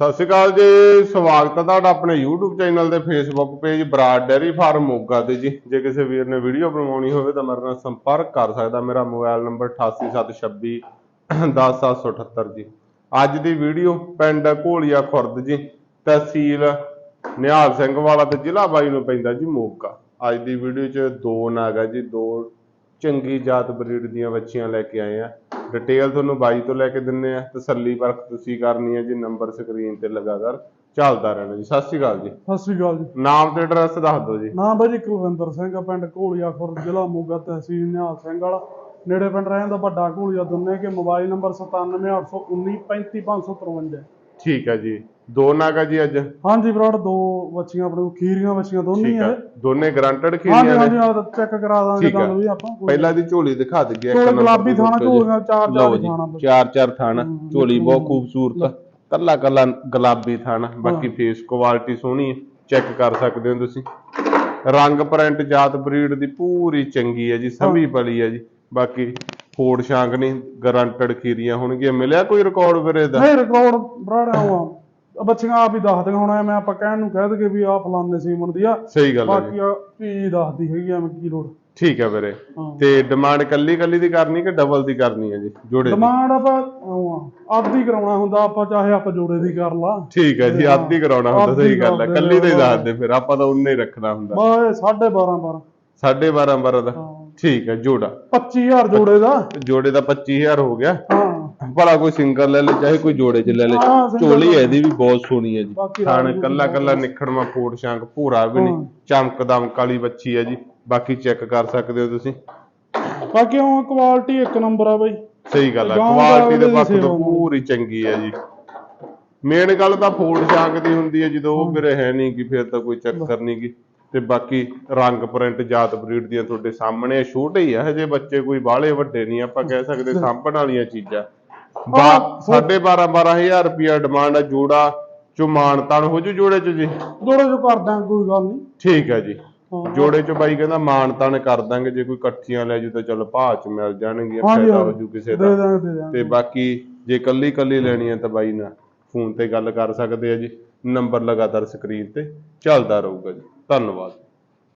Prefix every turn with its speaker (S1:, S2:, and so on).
S1: ਸਤਿ ਸ਼੍ਰੀ ਅਕਾਲ ਜੀ, ਸਵਾਗਤ ਹੈ ਤੁਹਾਡਾ ਆਪਣੇ YouTube ਚੈਨਲ ਤੇ Facebook page Brar dairy farm Moga ਤੇ ਜੀ। ਜੇ ਕਿਸੇ ਵੀਰ ਨੇ ਵੀਡੀਓ ਬਣਵਾਉਣੀ ਹੋਵੇ ਤਾਂ ਮੇਰੇ ਨਾਲ ਸੰਪਰਕ ਕਰ ਸਕਦਾ, ਮੇਰਾ ਮੋਬਾਈਲ ਨੰਬਰ 8876 10778 ਜੀ। ਅੱਜ ਦੀ ਵੀਡੀਓ ਪਿੰਡ ਘੋਲੀਆ ਖੁਰਦ ਜੀ, ਤਹਿਸੀਲ ਨਿਹਾਲ ਸਿੰਘ ਵਾਲਾ ਤੇ ਜ਼ਿਲ੍ਹਾ ਬਾਈ ਨੂੰ ਪੈਂਦਾ ਜੀ ਮੋਗਾ। ਅੱਜ ਦੀ ਵੀਡੀਓ 'ਚ ਦੋ ਨਾਗ ਆ ਜੀ, ਦੋ ਚੰਗੀ ਜਾਤ ਬਰੀਡ ਦੀਆਂ ਬੱਚੀਆਂ ਲੈ ਕੇ ਆਏ ਆ। ਡਿਟੇਲ ਤੁਹਾਨੂੰ ਬਾਈ ਤੋਂ ਲੈ ਕੇ ਦਿੰਨੇ ਆ ਤਸੱਲੀ ਪਰਖ ਤੁਸੀਂ ਕਰਨੀ ਹੈ ਜੀ ਨੰਬਰ ਸਕਰੀਨ ਤੇ ਲਗਾਤਾਰ ਚੱਲਦਾ ਰਹਿਣਾ ਜੀ। ਸਤਿ ਸ਼੍ਰੀ ਅਕਾਲ ਜੀ।
S2: ਸਤਿ ਸ੍ਰੀ ਅਕਾਲ ਜੀ।
S1: ਨਾਮ ਤੇ ਐਡਰੈਸ ਦੱਸ ਦਿਓ ਜੀ।
S2: ਨਾਮ ਬਾਈ ਜੀ ਕੁਲਵਿੰਦਰ ਸਿੰਘ ਪਿੰਡ ਘੋਲੀਆ ਖੁਰਦ ਜ਼ਿਲ੍ਹਾ ਮੋਗਾ ਤਹਿਸੀਲ ਨਿਹਾਲ ਸਿੰਘ ਵਾਲਾ। ਨੇੜੇ ਪਿੰਡ ਰਹਿੰਦਾ ਵੱਡਾ ਘੋਲੀਆ ਦੁੰਨੇ ਕੇ ਮੋਬਾਈਲ ਨੰਬਰ 97819 35553
S1: ਠੀਕ ਹੈ ਜੀ। ਦੋ ਨਾਗ ਆ ਜੀ ਅੱਜ?
S2: ਹਾਂਜੀ ਬਰਾੜ ਦੋ ਬੱਚੀਆਂ ਆਪਣੇ ਕੋਲ ਖੀਰੀਆਂ ਬੱਚੀਆਂ ਦੋਨੇ ਹੀ
S1: ਠੀਕ
S2: ਆ।
S1: ਹੈ ਦੋਨੇ ਗਰੰਟਡ
S2: ਹਾਂਜੀ
S1: ਖੀਰੀਆਂ
S2: ਹਾਂਜੀ
S1: ਨੇ
S2: ਆ ਚੈੱਕ ਕਰਾ ਦਾਂਗੇ
S1: ਠੀਕ।
S2: ਤੁਹਾਨੂੰ ਵੀ ਆਪਾਂ ਕੋਈ-
S1: ਪਹਿਲਾਂ ਦੀ ਝੋਲੀ ਦਿਖਾ ਦਈਏ
S2: ਝੋਲੀ ਗੁਲਾਬੀ ਥਾਣਾ ਝੋਲੀਆਂ ਚਾਰ
S1: ਲਓ
S2: ਚਾਰ
S1: ਜੀ
S2: ਥਾਣਾ
S1: ਚਾਰ ਚਾਰ ਥਣ।
S2: ਹਮ,
S1: ਝੋਲੀ ਬਹੁਤ ਖੂਬਸੂਰਤ ਕੱਲਾ ਕੱਲਾ ਗੁਲਾਬੀ ਥਣ। ਬਾਕੀ ਫੇਸ ਕੁਆਲਿਟੀ ਸੋਹਣੀ ਹੈ ਚੈੱਕ ਕਰ ਸਕਦੇ ਹੋ ਤੁਸੀਂ। ਰੰਗ ਪ੍ਰਿੰਟ ਜਾਤ ਬਰੀਡ ਦੀ ਪੂਰੀ ਚੰਗੀ ਹੈ ਜੀ ਸਭੀ ਪਲੀ ਹੈ ਜੀ। ਬਾਕੀ ਫੋੜ ਸ਼ਾਂਕ ਨਹੀਂ ਗਰੰਟਡ ਖੀਰੀਆਂ ਹੋਣਗੀਆਂ। ਮਿਲਿਆ ਕੋਈ ਰਿਕਾਰਡ ਵੀਰੇ ਦਾ?
S2: ਨਹੀਂ ਰਿਕਾਰਡ ਬਰਾੜ ਆਵਾ ਬੱਚੀਆਂ ਆਪ ਹੀ ਦੱਸ ਦਿਆਂ ਹੁਣ ਐਵੇਂ ਆਪਾਂ ਕਹਿਣ ਨੂੰ ਕਹਿ ਦਗੇ ਵੀ ਆ ਫਲਾਣੇ ਸੀਮਨ ਦੀ ਆ।
S1: ਸਹੀ ਗੱਲ ਹੈ ਜੀ।
S2: ਬਾਕੀ ਆ ਪੀ ਦੱਸਦੀ ਹੈਗੀ ਐਵੇਂ ਕੀ ਲੋੜ।
S1: ਠੀਕ ਹੈ ਵੀਰੇ।
S2: ਹਾਂ।
S1: ਤੇ ਡਿਮਾਂਡ ਕੱਲੀ ਕੱਲੀ ਦੀ ਕਰਨੀ ਕਿ ਡਬਲ ਦੀ ਕਰਨੀ ਹੈ ਜੀ ਜੋੜੇ ਦੀ?
S2: ਡਿਮਾਂਡ ਆਪਾਂ ਆਪਦੀ ਕਰਾਉਣਾ ਹੁੰਦਾ ਆਪਾਂ ਚਾਹੇ ਆਪਾਂ ਜੋੜੇ ਦੀ ਕਰ ਲਾ।
S1: ਠੀਕ ਹੈ ਜੀ। ਅੱਧੀ ਕਰਾਉਣਾ ਹੁੰਦਾ
S2: ਅੱਧੀ
S1: ਸਹੀ ਗੱਲ ਹੈ ਕੱਲੀ ਹੀ
S2: ਹਾਂ।
S1: ਦੱਸ ਦੇ ਫਿਰ ਆਪਾਂ ਤਾਂ ਉਨੇ ਹੀ ਰੱਖਣਾ ਹੁੰਦਾ।
S2: ਬਾ 12.5 12
S1: ਸਾਢੇ 12 12 ਦਾ।
S2: ਹਾਂ।
S1: ਠੀਕ ਹੈ ਜੋੜਾ।
S2: 25000 ਜੋੜੇ ਦਾ।
S1: ਜੋੜੇ ਦਾ 25000 ਹੋ ਗਿਆ।
S2: ਹਾਂ।
S1: ਭਲਾ ਕੋਈ ਸਿੰਗਲ ਲੈ ਲੈ ਚਾਹੇ ਕੋਈ ਜੋੜੇ ਚ ਲੈ ਲੈ।
S2: ਹਾਂ, single
S1: ਝੋਲੀ। ਇਹਦੀ ਵੀ ਬਹੁਤ ਸੋਹਣੀ ਹੈ ਜੀ।
S2: ਬਾਕੀ
S1: ਥਣ ਕੱਲਾ ਕੱਲਾ ਨਿਖੜਵਾ ਫੋੜ ਸ਼ਾਂਕ ਭੂਰਾ ਵੀ ਨਹੀਂ।
S2: ਹਾਂ।
S1: ਚਮਕ ਦਮਕ ਵਾਲੀ ਬੱਚੀ ਹੈ ਜੀ। ਬਾਕੀ ਚੈੱਕ ਕਰ ਸਕਦੇ ਹੋ ਤੁਸੀਂ।
S2: ਬਾਕੀ ਉਹ ਕੁਆਲਿਟੀ ਇੱਕ ਨੰਬਰ ਆ ਬਾਈ।
S1: ਸਹੀ ਗੱਲ ਹੈ
S2: ਦਾ
S1: ਕੁਆਲਿਟੀ ਦੇ
S2: ਉਹਦੀ
S1: ਪੱਖ ਤੋਂ। ਪੂਰੀ ਚੰਗੀ ਹੈ ਜੀ। ਮੇਨ ਗੱਲ ਤਾਂ ਫੋੜ ਸ਼ਾਂਕ ਦੀ ਹੁੰਦੀ ਹੈ ਜਦੋਂ ਉਹ ਫਿਰ ਹੈ ਨਹੀਂ ਕਿ ਫਿਰ ਤਾਂ ਕੋਈ ਚੱਕਰ ਨਹੀਂ ਗੀ। ਤੇ ਬਾਕੀ ਰੰਗ ਪ੍ਰਿੰਟ ਜਾਤ ਬਰੀਡ ਦੀਆਂ ਤੁਹਾਡੇ ਸਾਹਮਣੇ ਛੋਟੇ ਹੀ ਆ ਹਜੇ ਬੱਚੇ ਕੋਈ ਬਾਹਲੇ ਵੱਡੇ ਨਹੀਂ ਆਪਾਂ ਕਹਿ ਸਕਦੇ ਸਾਂਭਣ ਵਾਲੀਆਂ ਚੀਜ਼ਾਂ। ਸਾਢੇ 12 12000 ਰੁਪਿਆ ਡਿਮਾਂਡ ਆ ਜੋੜਾ ਚੋ ਮਾਨਤਾਨ ਹੋ ਜੂ ਜੋੜੇ ਚ ਜੀ?
S2: ਜੋੜੇ ਜੋ ਕਰਦਾ ਕੋਈ ਗੱਲ ਨਹੀਂ।
S1: ਠੀਕ ਹੈ ਜੀ। ਜੋੜੇ ਚ ਬਾਈ ਕਹਿੰਦਾ ਮਾਨਤਾਨ ਕਰ ਦਾਂਗੇ ਜੇ ਕੋਈ ਇਕੱਠੀਆਂ ਲੈ ਜੂ ਤਾਂ ਚਲ ਭਾਅ ਚ ਮਿਲ ਜਾਣਗੀਆਂ ਫਾਇਦਾ ਹੋ। ਜੂ ਕਿਸੇ
S2: ਦੇ ਦਾਂਗੇ ਦਾਂਗੇ।
S1: ਤੇ ਬਾਕੀ ਜੇ ਕੱਲੀ ਕੱਲੀ ਲੈਣੀ ਹੈ ਤਾਂ ਬਾਈ ਨਾਲ ਫੋਨ ਤੇ ਗੱਲ ਕਰ ਸਕਦੇ ਆ ਜੀ। ਨੰਬਰ ਲਗਾਤਾਰ ਸਕਰੀਨ ਤੇ ਚੱਲਦਾ ਰਹੂਗਾ ਜੀ। ਧੰਨਵਾਦ।